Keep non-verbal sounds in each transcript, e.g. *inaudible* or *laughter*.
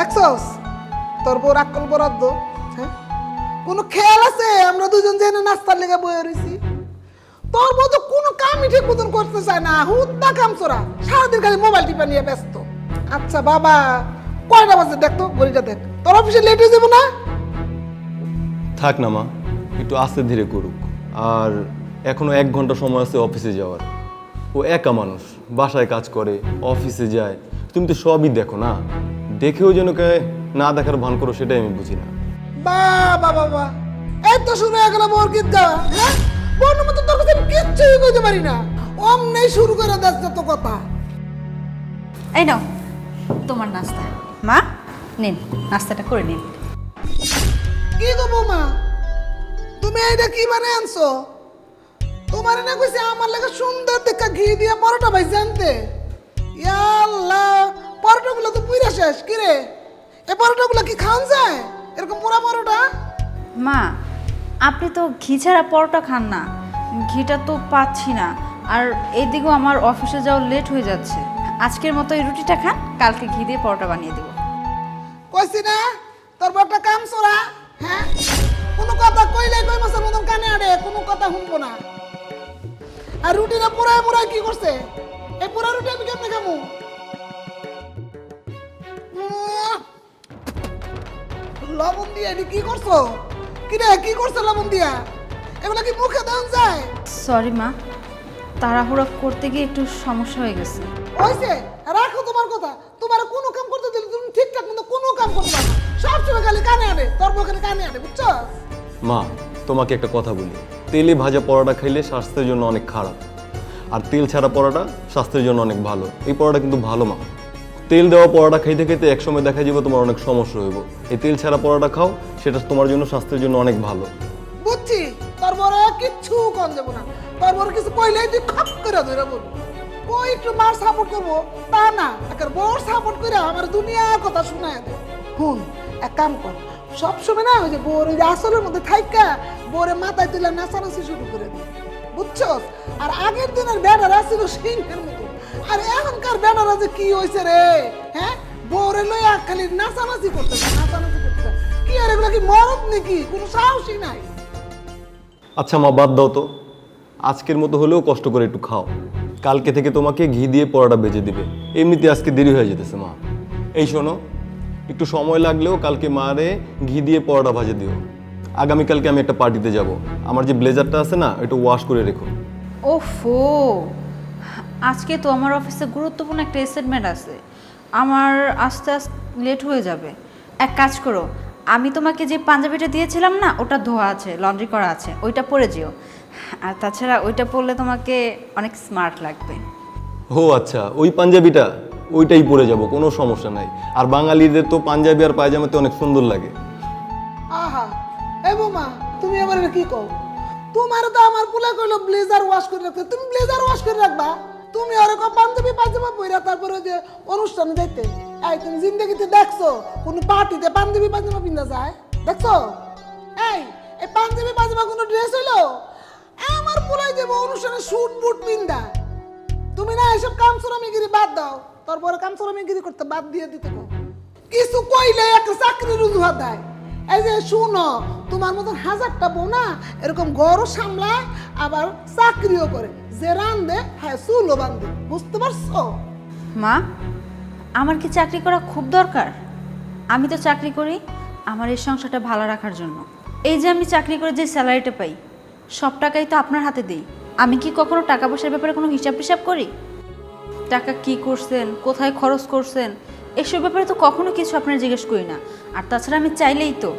দেখছস? তোর বউ রাক্কল বরাদ্দ হ্যাঁ? কোনো খেয়াল আছে? আমরা দুজন জেনে নাস্তার লেগে বয়ে রয়েছি তোর বউ তো কোনো কামই ঠিক মতন করতে চায় না। হুদ্দা কাম চোরা। সারাদিন খালি মোবাইল টিপা নিয়ে ব্যস্ত। আচ্ছা বাবা, কয়টা বাজে দেখ তো, ঘড়িটা দেখ। তোর অফিসে লেট হয়ে যাব না? থাক না মা, একটু আস্তে ধীরে করুক। আর এখনও এক ঘণ্টা সময় আছে অফিসে যাওয়ার। ও একা মানুষ, বাসায় কাজ করে, অফিসে যায়। তুমি তো সবই দেখো না? দেখেও যেন কে না দেখার ভান করো সেটাই আমি বুঝি না। বাবা বাবা এই তো শুরু হয়ে গেল বউর গীত গাওয়া হ্যাঁ? বোন মতো তোর কাছে কিচ্ছুই কইতে পারি না। অমনেই শুরু করে দিচ্ছে তো কথা। এই নাও তোমার নাস্তা। মা? নিন নাস্তাটা করে নিন। কি গো বৌমা? তুমি এইটা কি বানিয়ে আনছো? তোমার না কইছে আমার লাগে সুন্দর দেখা ঘি দিয়া পরোটা ভাই জানতে ইয়াল্লাহ পরোটাগুলো তো পুইরা শেষ কি রে? এই পরোটাগুলো কি খাওয়া যায়? এরকম পুরা পরোটা? মা আপনি তো ঘি ছাড়া পরোটা খান না। ঘিটা তো পাচ্ছি না। আর এদিকেও আমার অফিসে যাওয়া লেট হয়ে যাচ্ছে। আজকের মতো এই রুটিটা খান কালকে ঘি দিয়ে পরোটা বানিয়ে দেবো। কইছি না তোর বড়টা কাম সোরা হ্যাঁ? কোনো কথা কইলে কই মাসের মতন কানে আড়ে কোনো কথা শুনব না। আর রুটিটা পুরাই মুরাই কি করছে? এই পুরা রুটি আমি কেমনে খামু? লবণ দিয়ে এটি কি করছ? কি রে কি করছ লবণ দিয়া? এগুলা কি মুখে দেন যায়? সরি মা। তাড়াহুড়া করতে গিয়ে একটু সমস্যা হয়ে গেছে। হয়েছে? রাখো তোমার কথা। তোমার কোনো কাম করতে দিলে তুমি ঠিকঠাক মতো কোনো কাম করতে পারো না। সবসময় খালি কানে আনে তোর খালি কানে আনে বুঝছ? মা তোমাকে একটা কথা বলি। তেলে ভাজা পরোটা খাইলে স্বাস্থ্যের জন্য অনেক খারাপ। আর তেল ছাড়া পরোটা স্বাস্থ্যের জন্য অনেক ভালো। এই পরোটা কিন্তু ভালো মা। তেল দেওয়া পরোটা খাইতে খাইতে একসময় দেখা যাবে তোমার অনেক সমস্যা হইব। এই তেল ছাড়া পরোটা খাও, সেটা তোমার জন্য স্বাস্থ্যের জন্য অনেক ভালো। বুঝছি? তোর বড় কিচ্ছু কম যাব না। তোর বড় কিছু কইলেই তুই খপ করে ধরে বল। ওই একটু মার সাপোর্ট করব, তা না। একটা বড় সাপোর্ট করে আমার দুনিয়ার কথা শোনায় দে। হুন এক কাম কর। সবসময় না ওই যে বোর ওই আসলের মধ্যে থাইকা বোরে মাথায় তুলে নাচানাচি শুরু করে দে। বুঝছস? আর আগের দিনের ব্যানার ছিল সিংহের আর এখনকার ব্যানার যে কি হয়েছে রে? হ্যাঁ? লইয়া খালি নাচানাচি করতে নাচানাচি করতে কি আর এগুলা কি মরদ নাকি? কোনো সাহসই নাই। আচ্ছা মা বাদ দাও তো। আজকের মতো হলেও কষ্ট করে একটু খাও। কালকে থেকে তোমাকে ঘি দিয়ে পরোটা বেজে দিবে। এমনিতে আজকে দেরি হয়ে যেতেছে মা। এই শোনো একটু সময় লাগলেও কালকে মারে ঘি দিয়ে পরোটা ভাজে দিও। আগামীকালকে আমি একটা পার্টিতে যাব। আমার যে ব্লেজারটা আছে না একটু ওয়াশ করে রেখো। ওফো। আজকে তো আমার অফিসে গুরুত্বপূর্ণ একটা অ্যাসাইনমেন্ট আছে। আমার আস্তে আস্তে লেট হয়ে যাবে। এক কাজ করো আমি তোমাকে যে পাঞ্জাবিটা দিয়েছিলাম না ওটা ধোয়া আছে লন্ড্রি করা আছে ওইটা পরে যেও। আর তাছাড়া ওইটা পরলে তোমাকে অনেক স্মার্ট লাগবে। ও আচ্ছা ওই পাঞ্জাবিটা ওইটাই পরে যাব কোনো সমস্যা নাই। আর বাঙালিদের তো পাঞ্জাবি আর পায়জামাতে অনেক সুন্দর লাগে। আহা এ বৌমা তুমি এটা কি কও? তোমার তো আমার পোলা কইলো ব্লেজার ওয়াশ করে রাখতে তুমি ব্লেজার ওয়াশ করে রাখবা? তুমি ওরকম পাঞ্জাবি পায়জামা পইরা তারপরে যে অনুষ্ঠানে যাইতে, এই তুমি জিন্দগিতে দেখছ, কোন পার্টিতে পাঞ্জাবি পায়জামা পিন্দা যায়? দেখছ? এই এই পাঞ্জাবি পায়জামা কোনো ড্রেস হইল? আমার পোলাই যাব অনুষ্ঠানে শুট বুট পিন্দা তুমি না এসব কাম শ্রমিগিরি বাদ দাও, তারপরে কাম শ্রমিগিরি করতে বাদ দিয়ে দিতে কিছু কইলে একটা চাকরির অজুহাত দেয়। এই যে শুনো, তোমার মতন হাজারটা বউ না এরকম ঘরও সামলায়, আবার চাকরিও করে। যে রান্ধে হ্যাঁ চুলও বান্ধে বুঝতে পারছ? মা, আমার কি চাকরি করা খুব দরকার? আমি তো চাকরি করি আমার এই সংসারটা ভালো রাখার জন্য। এই যে আমি চাকরি করে যে স্যালারিটা পাই, সব টাকাই তো আপনার হাতে দিই। আমি কি কখনো টাকা পয়সার ব্যাপারে কোনো হিসাব টিসাব করি? টাকা কি করছেন, কোথায় খরচ করছেন এসব ব্যাপারে তো কখনো কিছু আপনার জিজ্ঞেস করি না। আর তাছাড়া আমি চাইলেই তো,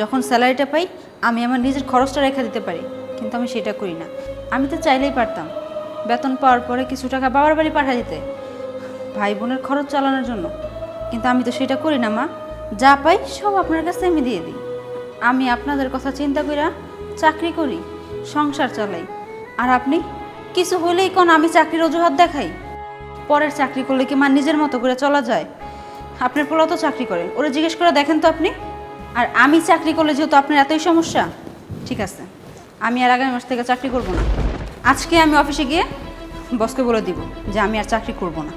যখন স্যালারিটা পাই, আমি আমার নিজের খরচটা রেখে দিতে পারি, কিন্তু আমি সেটা করি না। আমি তো চাইলেই পারতাম, বেতন পাওয়ার পরে কিছু টাকা বাবার বাড়ি পাঠা দিতে, ভাই বোনের খরচ চালানোর জন্য। কিন্তু আমি তো সেটা করি না, মা। যা পাই সব আপনার কাছে আমি দিয়ে দিই। আমি আপনাদের কথা চিন্তা কইরা চাকরি করি, সংসার চালাই। আর আপনি, কিছু হলেই কোন আমি চাকরির অজুহাত দেখাই? পরের চাকরি করলে কি মা নিজের মতো করে চলা যায়? আপনার পোলা তো চাকরি করে। ওরা জিজ্ঞেস করে দেখেন তো আপনি। আর আমি চাকরি করলে যেহেতু আপনার এতই সমস্যা, ঠিক আছে, আমি আর আগামী মাস থেকে চাকরি করব না। আজকে আমি অফিসে গিয়ে বসকে বলে দিব যে আমি আর চাকরি করব না।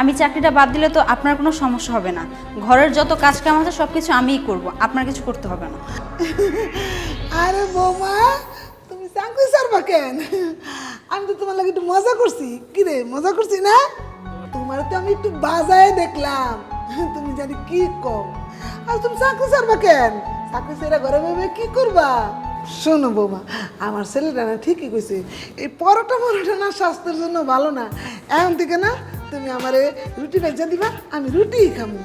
আমি চাকরিটা বাদ দিলে তো আপনার কোনো সমস্যা হবে না। ঘরের যত কাজ কাম আছে সব কিছু আমিই করব, আপনার কিছু করতে হবে না। আরে বৌমা, তুমি চাকরি সারবা কেন? আমি তো তোমার লাগে একটু মজা করছি। কি রে, মজা করছি না? তোমার তো আমি একটু বাজায় দেখলাম। *laughs* তুমি জানি কি কম আর তুমি চাকরি সারবা কেন? চাকরি সেরা ঘরে ভেবে কি করবা? শোনো বৌমা, আমার ছেলেটা না ঠিকই কইছে, এই পরোটা পরোটা না স্বাস্থ্যের জন্য ভালো না। এখন থেকে না তুমি আমারে রুটি ভেজা দিবা, আমি রুটি খামো।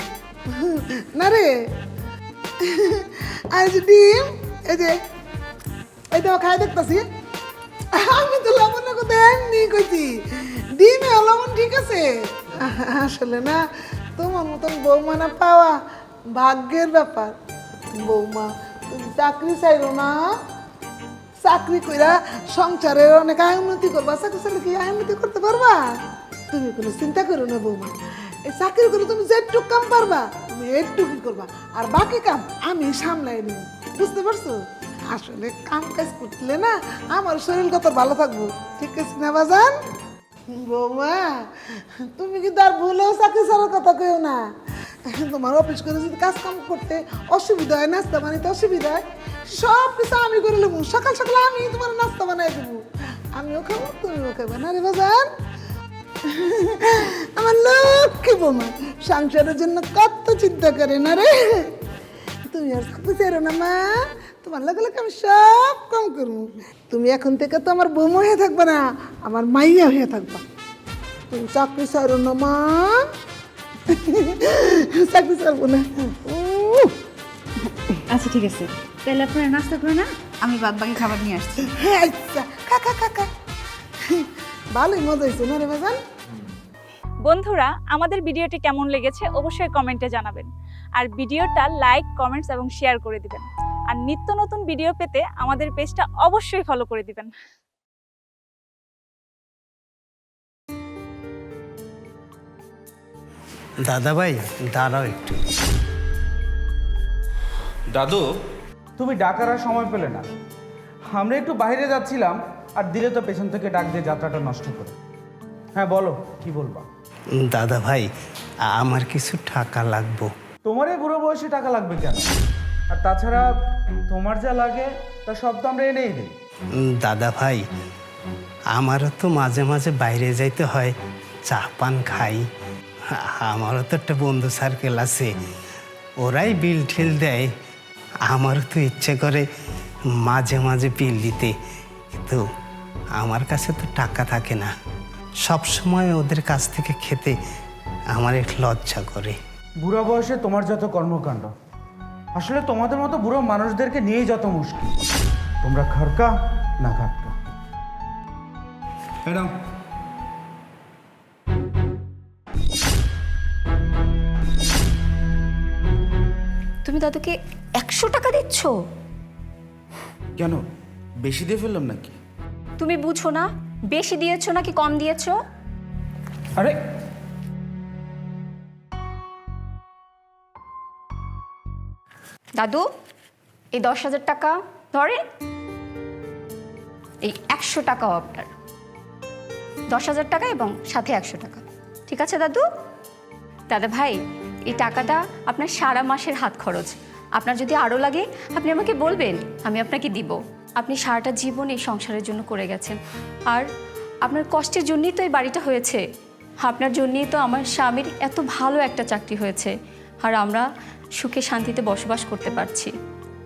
*laughs* না রে? *laughs* আর যে ডিম, এই যে, এই তো খাই দেখতেছি। আমি তো লবণের কথা এমনি কইছি। ডিমে লবণ ঠিক আছে? আসলে না তোমার মতন বৌমা না পাওয়া ভাগ্যের ব্যাপার। বৌমা, তুমি চাকরি চাইরো না? চাকরি কইরা সংসারের অনেক আয় উন্নতি করবা, চাকরি চাইলে কি উন্নতি করতে পারবা? তুমি কোনো চিন্তা করো না বৌমা, এই চাকরি করে তুমি যেটুক কাম পারবা, তুমি এইটুকুই করবা। আর বাকি কাম আমি সামলাই নিব, বুঝতে পারছ? আসলে কাম কাজ করলে না আমার শরীর কত ভালো থাকব, ঠিক আছে না বাজান? বৌমা, তুমি কিন্তু আর ভুলেও চাকরি ছাড়ার কথা কেউ না। তোমার অফিস করে যদি কাজ কাম করতে অসুবিধা হয়, নাস্তা বানাইতে অসুবিধা হয়, সব কিছু আমি করে নেব সকাল সকাল আমি তোমার নাস্তা বানাই দেবো। আমিও খাব, তুমিও খাবে না রে বাজার আমার লক্ষ্মী বোমা, সংসারের জন্য কত চিন্তা করে না রে? তুমি আর চাইরো না, মা। তোমার লাগে লাগে আমি সব কম করব? তুমি এখন থেকে তো আমার বৌমা হয়ে থাকবে না আমার মাইয়া হয়ে থাকবা। তুমি চাকরি চাইরো না মা। চাকরি চাইব না। আচ্ছা ঠিক আছে। তাহলে আপনারা নাস্তা করে না আমি বাদ বাকি খাবার নিয়ে আসছি। আচ্ছা। খা খা খা খা। ভালোই মজা হয়েছে না রে বাজান বন্ধুরা আমাদের ভিডিওটি কেমন লেগেছে অবশ্যই কমেন্টে জানাবেন। আর ভিডিওটা লাইক কমেন্টস এবং শেয়ার করে দিবেন। আর নিত্য নতুন ভিডিও পেতে আমাদের পেজটা অবশ্যই ফলো করে দিবেন। দাদা ভাই দাঁড়াও একটু। দাদু। তুমি ডাকার আর সময় পেলে না। আমরা একটু বাইরে যাচ্ছিলাম আর দিলে তো পেছন থেকে ডাক দিয়ে যাত্রাটা নষ্ট করে। হ্যাঁ বলো কি বলবা? দাদা ভাই আমার কিছু টাকা লাগবো। তোমার এই বুড়ো বয়সে টাকা লাগবে কেন? আর তাছাড়া তোমার যা লাগে তা সব তো আমরা এনেই দিই। দাদা ভাই আমারও তো মাঝে মাঝে বাইরে যাইতে হয় চা পান খাই। আমারও তো একটা বন্ধু সার্কেল আছে ওরাই বিল ঠিল দেয়। আমারও তো ইচ্ছে করে মাঝে মাঝে বিল দিতে কিন্তু আমার কাছে তো টাকা থাকে না। সব সময় ওদের কাছ থেকে খেতে আমার একটু লজ্জা করে। বুড়ো বয়সে তোমার যত কর্মকাণ্ড আসলে তোমাদের মতো বুড়ো মানুষদেরকে নিয়েই যত মুশকিল। তোমরা খারকা না খাটকা। ম্যাডাম। তুমি দাদুকে একশো টাকা দিচ্ছ? কেন? বেশি দিয়ে ফেললাম নাকি? তুমি বুঝো না বেশি দিয়েছ নাকি কম দিয়েছ? আরে দাদু, এই দশ হাজার টাকা ধরেন, এই একশো টাকাও আপনার। দশ হাজার টাকা এবং সাথে একশো টাকা। ঠিক আছে দাদু? দাদা ভাই, এই টাকাটা আপনার সারা মাসের হাত খরচ। আপনার যদি আরও লাগে, আপনি আমাকে বলবেন, আমি আপনাকে দিব। আপনি সারাটা জীবন এই সংসারের জন্য করে গেছেন। আর আপনার কষ্টের জন্যই তো এই বাড়িটা হয়েছে। আপনার জন্যই তো আমার স্বামীর এত ভালো একটা চাকরি হয়েছে। আর আমরা সুখে শান্তিতে বসবাস করতে পারছি।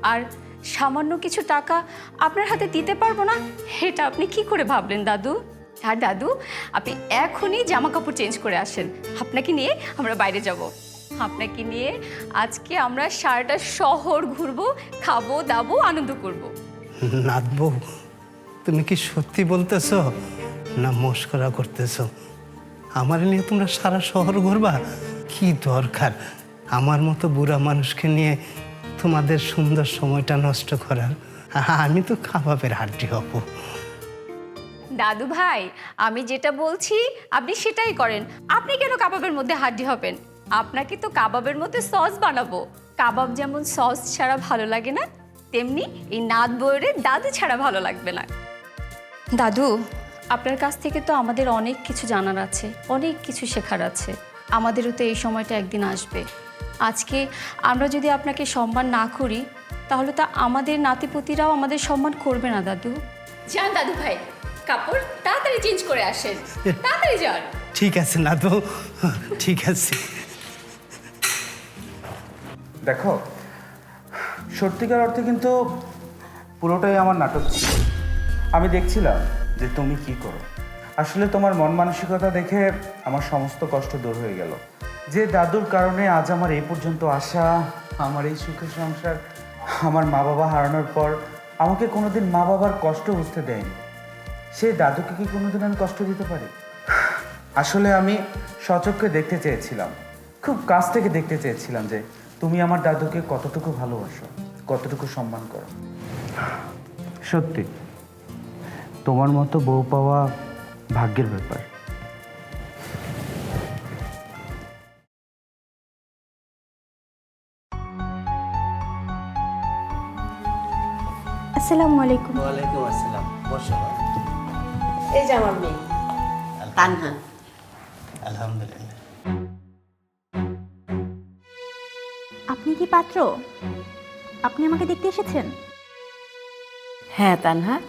আর সামান্য কিছু টাকা আপনার হাতে দিতে পারব না? এটা আপনি কি করে ভাবলেন, দাদু? আর দাদু, আপনি এখনই জামা কাপড় চেঞ্জ করে আসেন। আপনাকে নিয়ে আমরা বাইরে যাব। আপনাকে নিয়ে আজকে আমরা সারাটা শহর ঘুরবো, খাব, দাবো, আনন্দ করব। নাথবউ তুমি কি সত্যি বলতেছ? না, মস্করা করতেছ। আমার নিয়ে তোমরা সারা শহর ঘুরবা? কি দরকার? আমার মতো বুড়া মানুষকে নিয়ে তোমাদের সুন্দর সময়টা নষ্ট করার আমি তো কাবাবের হাড্ডি হব। দাদু ভাই আমি যেটা বলছি আপনি সেটাই করেন। আপনি কেন কাবাবের মধ্যে হাড্ডি হবেন? আপনাকে তো কাবাবের মধ্যে সস বানাবো। কাবাব যেমন সস ছাড়া ভালো লাগে না তেমনি এই নাদ বইয়ের দাদু ছাড়া ভালো লাগবে না। দাদু আপনার কাছ থেকে তো আমাদের অনেক কিছু জানার আছে অনেক কিছু শেখার আছে। আমাদেরও তো এই সময়টা একদিন আসবে। আজকে আমরা যদি আপনাকে সম্মান না করি তাহলে তা আমাদের নাতিপতিরাও আমাদের সম্মান করবে না দাদু। যান দাদু ভাই কাপড় তাড়াতাড়ি চেঞ্জ করে আসেন। তাড়াতাড়ি যান। ঠিক আছে না তো ঠিক আছে। দেখো সত্যিকার অর্থে কিন্তু পুরোটাই আমার নাটক ছিল। আমি দেখছিলাম যে তুমি কি করো। আসলে তোমার মন মানসিকতা দেখে আমার সমস্ত কষ্ট দূর হয়ে গেল। যে দাদুর কারণে আজ আমার এই পর্যন্ত আসা আমার এই সুখের সংসার, আমার মা বাবা হারানোর পর আমাকে কোনোদিন মা বাবার কষ্ট বুঝতে দেয়নি। সেই দাদুকে কি কোনোদিন আমি কষ্ট দিতে পারি? আসলে আমি সচক্ষে দেখতে চেয়েছিলাম, খুব কাছ থেকে দেখতে চেয়েছিলাম যে তুমি আমার দাদুকে কতটুকু ভালোবাসো, কতটুকু সম্মান করো। সত্যি, তোমার মতো বউ পাওয়া ভাগ্যের ব্যাপার। আসসালামু আলাইকুম। ওয়ালাইকুম আসসালাম। বসো। এই যে আমার মেয়ে। তানহা। আলহামদুলিল্লাহ। আপনি কি পাত্র? আপনি আমাকে দেখতে এসেছেন? হ্যাঁ তানহা।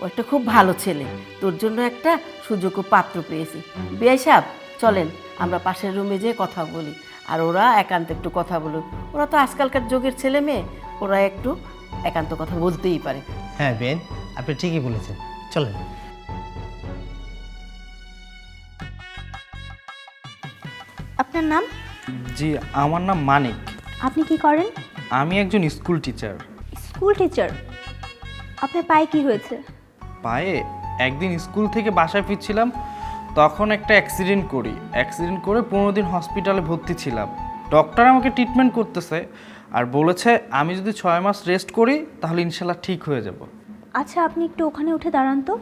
ও একটা খুব ভালো ছেলে। তোর জন্য একটা সুযোগ ও পাত্র পেয়েছি। বিয়াই সাহেব চলেন আমরা পাশের রুমে যেয়ে কথা বলি। আর ওরা একান্ত একটু কথা বলুক। ওরা তো আজকালকার যুগের ছেলে মেয়ে। ওরা একটু একান্ত কথা বলতেই পারে। হ্যাঁ বেন আপনি ঠিকই বলেছেন। চলেন। আপনার নাম? জি আমার নাম মানিক। আপনি কি করেন? আমি একজন স্কুল টিচার। School teacher? আপনার পায়ে কি হয়েছে? পায়ে? একদিন স্কুল থেকে বাসায় ফিরছিলাম তখন একটা অ্যাক্সিডেন্ট করি। অ্যাক্সিডেন্ট করে পনেরো দিন হসপিটালে ভর্তি ছিলাম। ডক্টর আমাকে ট্রিটমেন্ট করতেছে আর বলেছে, আমি যদি ছয় মাস রেস্ট করি, তাহলে ইনশাল্লাহ ঠিক হয়ে যাব। আচ্ছা আপনি একটু ওখানে উঠে দাঁড়ান তো।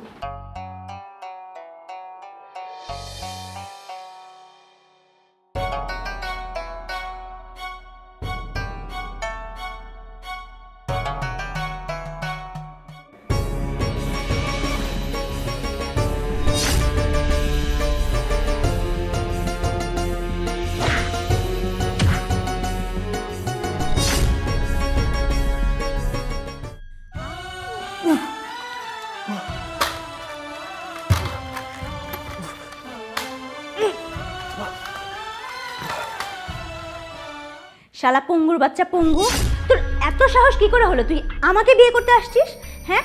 শালা পঙ্গুর বাচ্চা পঙ্গু তোর এত সাহস কি করে হলো? তুই আমাকে বিয়ে করতে আসছিস? হ্যাঁ?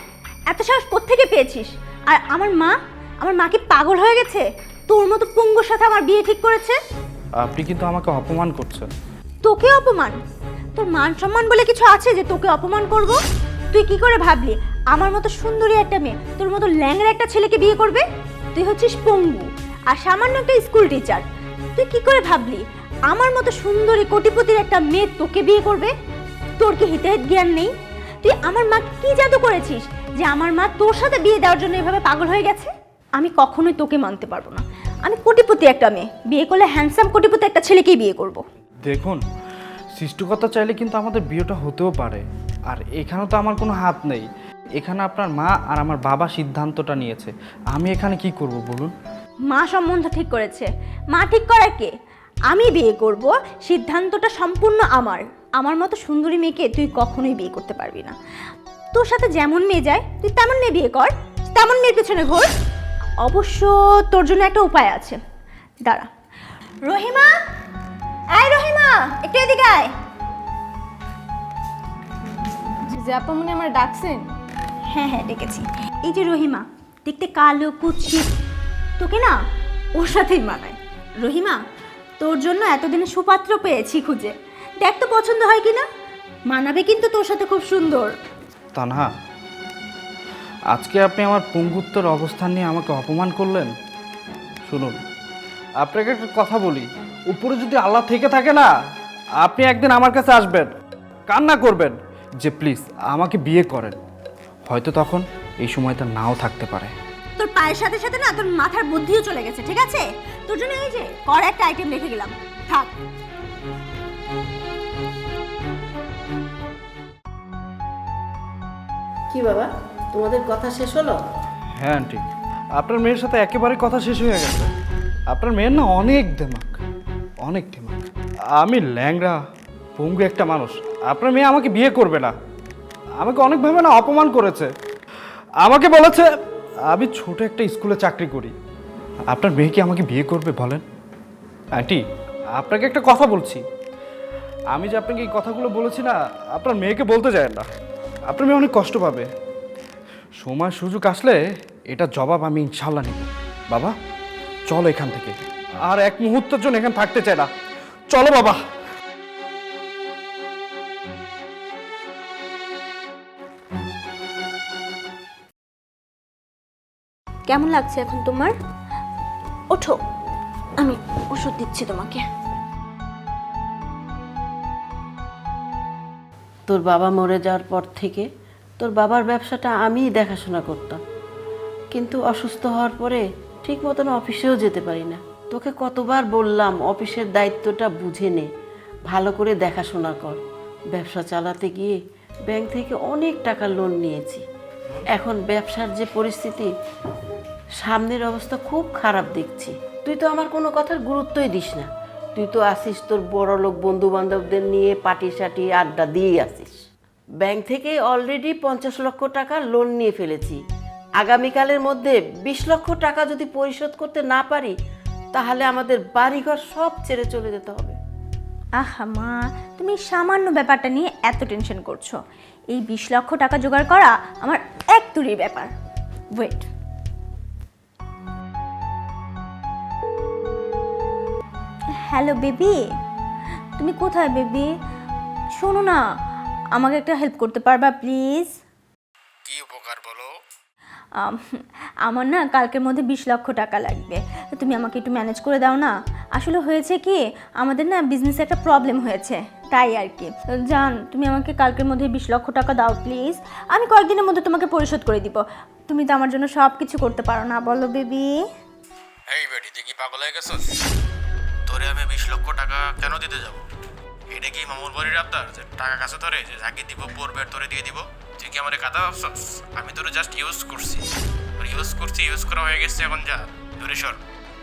এত সাহস কোত্থেকে পেয়েছিস? আর আমার মা আমার মা কি পাগল হয়ে গেছে? তোর মতো পঙ্গুর সাথে আমার বিয়ে ঠিক করেছে? আপনি কিন্তু আমাকে অপমান করছেন। তোকে অপমান? তোর মান সম্মান বলে কিছু আছে যে তোকে অপমান করব? তুই কি করে ভাবলি? আমার মতো সুন্দরী একটা মেয়ে তোর মতো ল্যাংড়া একটা ছেলেকে বিয়ে করবে? তুই হচ্ছিস পঙ্গু আর সামান্য একটা স্কুল টিচার তুই কি করে ভাবলি? আমার মতো সুন্দরী কোটিপতির একটা মেয়ে তোকে বিয়ে করবে? তোর কি হিতাহিত জ্ঞান নেই? তুই আমার মা কি জাদু করেছিস যে আমার মা তোর সাথে বিয়ে দেওয়ার জন্য এভাবে পাগল হয়ে গেছে? আমি কখনোই তোকে মানতে পারব না। আমি কোটিপতি একটা মেয়ে। বিয়ে করলে হ্যান্ডসাম কোটিপতি একটা ছেলেকেই বিয়ে করব। দেখুন সৃষ্টিকতা চাইলে কিন্তু আমাদের বিয়েটা হতেও পারে। আর এখানে তো আমার কোনো হাত নেই। এখানে আপনার মা আর আমার বাবা সিদ্ধান্তটা নিয়েছে। আমি এখানে কি করব বলুন? মা সম্বন্ধ ঠিক করেছে। মা ঠিক করে কে? আমি বিয়ে করব সিদ্ধান্তটা সম্পূর্ণ আমার। আমার মতো সুন্দরী মেয়েকে তুই কখনোই বিয়ে করতে পারবি না। তোর সাথে যেমন মেয়ে যায় তুই তেমন মেয়ে বিয়ে কর। তেমন মেয়ের পেছনে ঘোর। অবশ্য তোর জন্য একটা উপায় আছে। দাঁড়া। রহিমা? আয় রহিমা একটু এদিকে আয়। যে আপা মনে আমার ডাকছেন? হ্যাঁ হ্যাঁ ডেকেছি। এই যে রহিমা দেখতে কালো কুৎসিত। তোকে না ওর সাথেই মানায়। রহিমা তোর জন্য এতদিনে সুপাত্র পেয়েছি খুঁজে। দেখ তো পছন্দ হয় কিনা। মানাবে কিন্তু তোর সাথে খুব সুন্দর। তানহা, আজকে আপনি আমার পঙ্গুত্বর অবস্থান নিয়ে আমাকে অপমান করলেন? শুনুন, আপনাকে একটা কথা বলি। উপরে যদি আল্লাহ থেকে থাকে না, আপনি একদিন আমার কাছে আসবেন, কান্না করবেন যে, প্লিজ, আমাকে বিয়ে করেন। হয়তো তখন এই সময়টা নাও থাকতে পারে। পায়ের সাথে সাথে না তোর মাথার বুদ্ধিও চলে গেছে ঠিক আছে? তোর জন্য এই যে কর একটা আইটেম রেখে গেলাম। থাক। কি বাবা তোমাদের কথা শেষ হলো? হ্যাঁ আন্টি। আপনার মেয়ের সাথে একেবারে কথা শেষ হয়ে গেছে। আপনার মেয়ের না অনেক দেমাক অনেক দেমাক আমি ল্যাংড়া পঙ্গু একটা মানুষ। আপনার মেয়ে আমাকে বিয়ে করবে না। আমাকে অনেকভাবে না অপমান করেছে। আমাকে বলেছে আমি ছোট একটা স্কুলে চাকরি করি। আপনার মেয়ে কি আমাকে বিয়ে করবে বলেন? আন্টি, আপনাকে একটা কথা বলছি। আমি যে আপনাকে এই কথাগুলো বলেছি না, আপনার মেয়েকে বলতে যায় না। আপনার মেয়ে অনেক কষ্ট পাবে। সময় সুযোগ আসলে এটা জবাব আমি ইনশাল্লাহ নিব। বাবা, চলো এখান থেকে। আর এক মুহূর্তের জন্য এখানে থাকতে চাই না। চলো বাবা। কেমন লাগছে এখন তোমার? ওঠো, আমি ওষুধ দিচ্ছি তোমাকে। তোর বাবা মরে যাওয়ার পর থেকে তোর বাবার ব্যবসাটা আমিই দেখাশোনা করতাম। কিন্তু অসুস্থ হওয়ার পরে ঠিক মতন অফিসেও যেতে পারি না। তোকে কতবার বললাম অফিসের দায়িত্বটা বুঝে নে, ভালো করে দেখাশোনা কর। ব্যবসা চালাতে গিয়ে ব্যাংক থেকে অনেক টাকা লোন নিয়েছি। এখন ব্যবসার যে পরিস্থিতি, সামনের অবস্থা খুব খারাপ দেখছি। তুই তো আমার কোনো কথার গুরুত্বই দিস না। তুই তো আসিস তোর বড় লোক বন্ধু বান্ধবদের নিয়ে পাটি সাটি আড্ডা দিয়েই আসিস। ব্যাংক থেকে অলরেডি পঞ্চাশ লক্ষ টাকা লোন নিয়ে ফেলেছি। আগামীকালের মধ্যে বিশ লক্ষ টাকা যদি পরিশোধ করতে না পারি, তাহলে আমাদের বাড়িঘর সব ছেড়ে চলে যেতে হবে। আহা মা, তুমি সামান্য ব্যাপারটা নিয়ে এত টেনশন করছ। এই বিশ লক্ষ টাকা জোগাড় করা আমার এক তুরির ব্যাপার। ওয়েট হ্যালো বেবি তুমি কোথায় বেবি শোনো না, আমাকে একটা হেল্প করতে পারবা প্লিজ কি উপকার বলো? আমার না কালকের মধ্যে বিশ লক্ষ টাকা লাগবে। তুমি আমাকে একটু ম্যানেজ করে দাও না। আসলে হয়েছে কি, আমাদের না বিজনেসে একটা প্রবলেম হয়েছে। তাই আর কি। জান, তুমি আমাকে কালকের মধ্যে বিশ লক্ষ টাকা দাও প্লিজ আমি কয়েকদিনের মধ্যে তোমাকে পরিশোধ করে দিব। তুমি তো আমার জন্য সব কিছু করতে পারো না, বলো বেবি এই বেটি, তুই কি পাগল হয়ে গেছিস? তোরে আমি বিশ লক্ষ টাকা কেন দিতে যাব? এটা কি মামুর বাড়ির আবদার যে টাকা কাছে তোরে যে যাকে দিব, পড়বে তোরে দিয়ে দিব? তুই কি আমার কাদা ভাবছস আমি তোরে জাস্ট ইউজ করছি। ইউজ করছি ইউজ করা হয়ে গেছে এখন যা দূরে সর।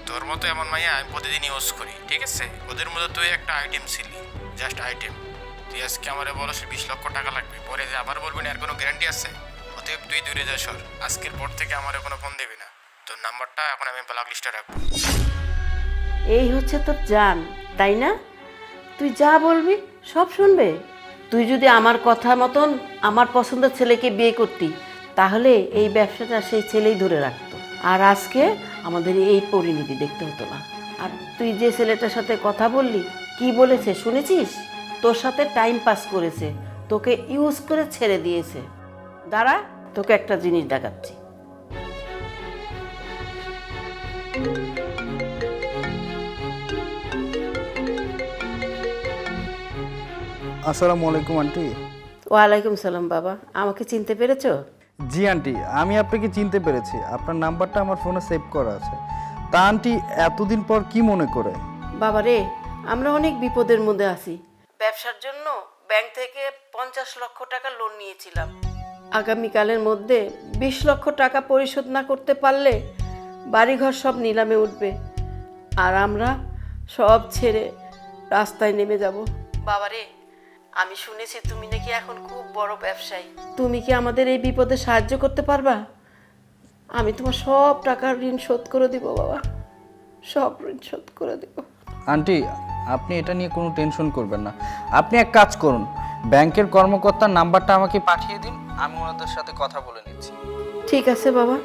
তোর মতো এমন মাইয়া আমি প্রতিদিন ইউজ করি, ঠিক আছে? ওদের মধ্যে তুই একটা আইটেম ছিলি জাস্ট আইটেম তুই আজকে আমারে বলস বিশ লক্ষ টাকা লাগবে, পরে যে আবার বলবি না আর কোনো গ্যারান্টি আছে? অতএব তুই দূরে যা, সর। আজকের পর থেকে আমার কোনো ফোন দিবি না। তোর নাম্বারটা এখন আমি ব্লক লিস্টে রাখব। এই হচ্ছে তোর জান, তাই না? তুই যা বলবি, সব শুনবে? তুই যদি আমার কথা মতন আমার পছন্দের ছেলেকে বিয়ে করতি, তাহলে এই ব্যবসাটা সেই ছেলেই ধরে রাখতো। আর আজকে আমাদের এই পরিণতি দেখতে হতো না। আর তুই যে ছেলেটার সাথে কথা বললি, কি বলেছে শুনেছিস? তোর সাথে টাইম পাস করেছে, তোকে ইউজ করে ছেড়ে দিয়েছে। দাঁড়া, তোকে একটা জিনিস দেখাচ্ছি। আসসালামু আলাইকুম আন্টি। ওয়ালাইকুম সালাম বাবা। আমাকে চিনতে পেরেছ? জি আন্টি আমি আপনাকে চিনতে পেরেছি। আপনার নাম্বারটা আমার ফোনে সেভ করা আছে। তা আন্টি এতদিন পর কি মনে করে? বাবা রে আমরা অনেক বিপদের মধ্যে আছি। ব্যবসার জন্য ব্যাংক থেকে পঞ্চাশ লক্ষ টাকা লোন নিয়েছিলাম। আগামীকালের মধ্যে বিশ লক্ষ টাকা পরিশোধ না করতে পারলে বাড়িঘর সব নিলামে উঠবে। আর আমরা সব ছেড়ে রাস্তায় নেমে যাব। বাবারে আমি শুনেছি তুমি নাকি এখন খুব বড় ব্যবসায়ী। তুমি কি আমাদের এই বিপদে সাহায্য করতে পারবা? আমি তোমার সব টাকার ঋণ শোধ করে দিব বাবা। সব ঋণ শোধ করে দিব। আন্টি আপনি এটা নিয়ে কোনো টেনশন করবেন না। আপনি এক কাজ করুন ব্যাংকের কর্মকর্তার নাম্বারটা আমাকে পাঠিয়ে দিন আমি ওনাদের সাথে কথা বলে নিচ্ছি। ঠিক আছে বাবা।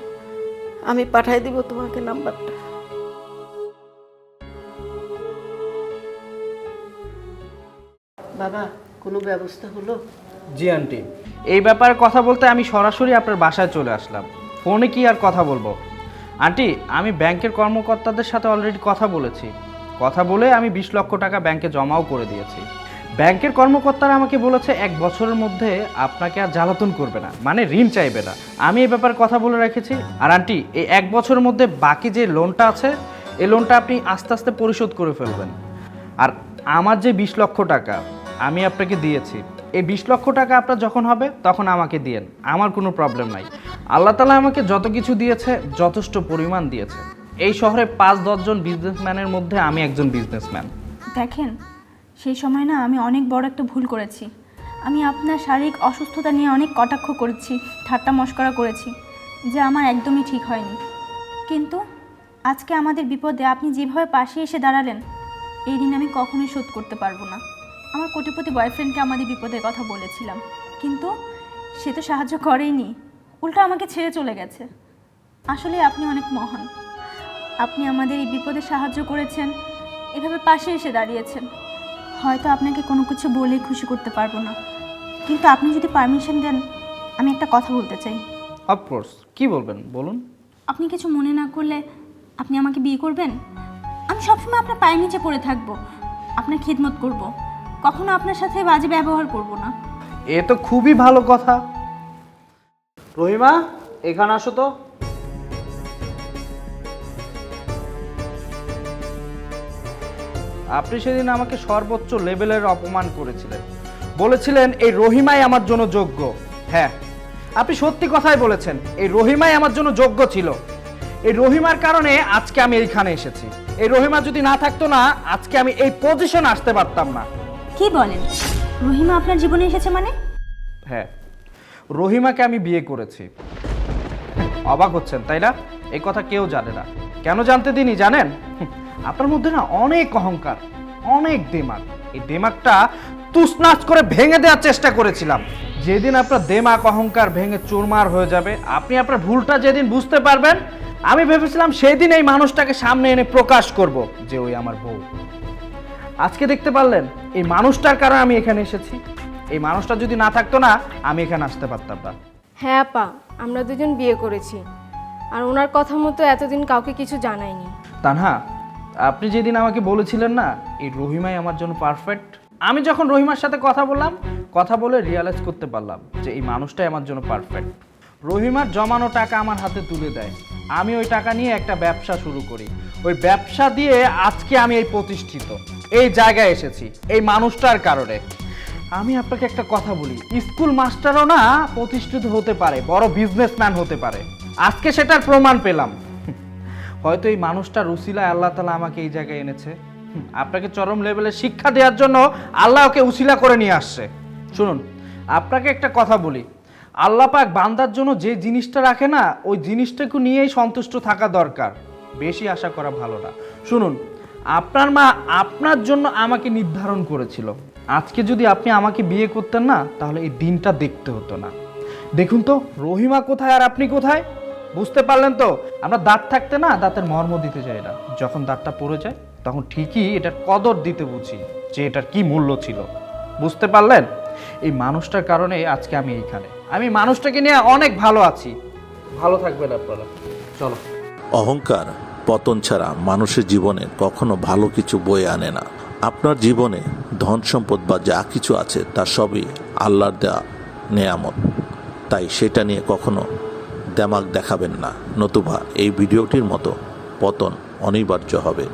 আমি পাঠাই দিব তোমাকে নাম্বারটা। বাবা কোনো ব্যবস্থা হলো? জি, আন্টি। এই ব্যাপারে কথা বলতে আমি সরাসরি আপনার বাসায় চলে আসলাম। ফোনে কি আর কথা বলব? আন্টি, আমি ব্যাংকের কর্মকর্তাদের সাথে অলরেডি কথা বলেছি। কথা বলে আমি বিশ লক্ষ টাকা ব্যাংকে জমাও করে দিয়েছি। ব্যাংকের কর্মকর্তারা আমাকে বলেছে, এক বছরের মধ্যে আপনাকে আর জ্বালাতন করবে না। মানে ঋণ চাইবে না। আমি এই ব্যাপারে কথা বলে রেখেছি। আর আন্টি, এই এক বছরের মধ্যে বাকি যে লোনটা আছে, এই লোনটা আপনি আস্তে আস্তে পরিশোধ করে ফেলবেন। আর আমার যে বিশ লক্ষ টাকা আমি আপনাকে দিয়েছি। এই বিশ লক্ষ টাকা আপনার যখন হবে, তখন আমাকে দিয়েন। আমার কোনো প্রবলেম নাই। আল্লাহ তালা আমাকে যত কিছু দিয়েছে, যথেষ্ট পরিমাণ দিয়েছে। এই শহরে পাঁচ দশজন বিজনেসম্যানের মধ্যে আমি একজন বিজনেসম্যান দেখেন, সেই সময় না আমি অনেক বড় একটা ভুল করেছি। আমি আপনার শারীরিক অসুস্থতা নিয়ে অনেক কটাক্ষ করেছি, ঠাট্টা মস্করা করেছি, যে আমার একদমই ঠিক হয়নি। কিন্তু আজকে আমাদের বিপদে আপনি যেভাবে পাশে এসে দাঁড়ালেন, এই ঋণ আমি কখনোই শোধ করতে পারব না। আমার কোটিপতি বয়ফ্রেন্ডকে আমাদের বিপদের কথা বলেছিলাম। কিন্তু সে তো সাহায্য করেইনি। উল্টো আমাকে ছেড়ে চলে গেছে। আসলে আপনি অনেক মহান। আপনি আমাদের এই বিপদে সাহায্য করেছেন। এভাবে পাশে এসে দাঁড়িয়েছেন। হয়তো আপনাকে কোনো কিছু বলে খুশি করতে পারব না। কিন্তু আপনি যদি পারমিশন দেন আমি একটা কথা বলতে চাই। অফকোর্স কি বলবেন? বলুন। আপনি কিছু মনে না করলে আপনি আমাকে বিয়ে করবেন? আমি সবসময় আপনার পায়ের নিচে পড়ে থাকব। আপনার খিদমত করব। কখনো আপনার সাথে বাজে ব্যবহার করব না। এ তো খুবই ভালো কথা। রহিমা, এখানে আসো তো। আপনি সেদিন আমাকে সর্বোচ্চ লেভেলের অপমান করেছিলেন। বলেছিলেন, এই রহিমাই আমার জন্য যোগ্য। হ্যাঁ আপনি সত্যি কথাই বলেছেন, এই রহিমাই আমার জন্য যোগ্য ছিল। এই রহিমার কারণে আজকে আমি এইখানে এসেছি। এই রহিমা যদি না থাকতো না, আজকে আমি এই পজিশন আসতে পারতাম না। কি বলেন? রহিমা আপনার জীবনে এসেছে মানে? হ্যাঁ। রহিমাকে আমি বিয়ে করেছি। অবাক হচ্ছেন, তাই না? এই কথা কেউ জানে না। কেন জানতে দিনই জানেন? আপনার মধ্যে না অনেক অহংকার, অনেক দেমাগ এই দেমাগটা তুসনাচ করে ভেঙে দেওয়ার চেষ্টা করেছিলাম। যেদিন আপনার দেমাক অহংকার ভেঙে চুরমার হয়ে যাবে, আপনি আপনার ভুলটা যেদিন বুঝতে পারবেন, আমি ভেবেছিলাম সেদিন এই মানুষটাকে সামনে এনে প্রকাশ করব যে ওই আমার বউ। আজকে দেখতে পারলেন এই মানুষটার কারণে আমি এখানে এসেছি। এই মানুষটা যদি না থাকতো না আমি এখানে আসতে পারতাম না। হ্যাঁ আপা আমরা দুজন বিয়ে করেছি। আর ওনার কথা মতো এতদিন কাউকে কিছু জানাইনি। তানহা আপনি যেদিন আমাকে বলেছিলেন না এই রহিমাই আমার জন্য পারফেক্ট আমি যখন রহিমার সাথে কথা বললাম কথা বলে রিয়ালাইজ করতে পারলাম যে এই মানুষটাই আমার জন্য পারফেক্ট রহিমার জমানো টাকা আমার হাতে তুলে দেয়। আমি ওই টাকা নিয়ে একটা ব্যবসা শুরু করি। ওই ব্যবসা দিয়ে আজকে আমি এই প্রতিষ্ঠিত। এই জায়গায় এসেছি, এই মানুষটার কারণে। আমি আপনাকে একটা কথা বলি, স্কুল মাস্টারও না প্রতিষ্ঠিত হতে পারে, বড় বিজনেসম্যান হতে পারে। আজকে সেটার প্রমাণ পেলাম। হয়তো এই মানুষটা রুসিলায় আল্লাহ তালা আমাকে এই জায়গায় এনেছে। আপনাকে চরম লেভেলে শিক্ষা দেওয়ার জন্য আল্লাহ ওকে উসিলা করে নিয়ে আসছে। শুনুন, আপনাকে একটা কথা বলি, আল্লাহ পাক বান্দার জন্য যে জিনিসটা রাখে না, ওই জিনিসটাকে নিয়েই সন্তুষ্ট থাকা দরকার। বেশি আশা করা ভালো না। শুনুন আপনার মা আপনার জন্য আমাকে নির্ধারণ করেছিল। আজকে যদি আপনি আমাকে বিয়ে করতেন না, তাহলে এই দিনটা দেখতে হতো না। দেখুন তো, রহিমা কোথায় আর আপনি কোথায়? বুঝতে পারলেন তো? আমরা দাঁত থাকতে না, দাঁতের মর্ম দিতে চাই না। যখন দাঁতটা পড়ে যায়, তখন ঠিকই এটার কদর দিতে বুঝি যে এটার কি মূল্য ছিল। বুঝতে পারলেন? এই মানুষটার কারণে আজকে আমি এইখানে। আমি মানুষটাকে নিয়ে অনেক ভালো আছি। ভালো থাকবেন আপনারা। চলো। অহংকার পতন ছাড়া মানুষের জীবনে কখনো ভালো কিছু বয়ে আনে না। আপনার জীবনে ধন সম্পদ বা যা কিছু আছে, তা সবই আল্লাহর দেয়া নেয়ামত। তাই সেটা নিয়ে কখনো দেমাগ দেখাবেন না। নতুবা এই ভিডিওটির মতো পতন অনিবার্য হবে।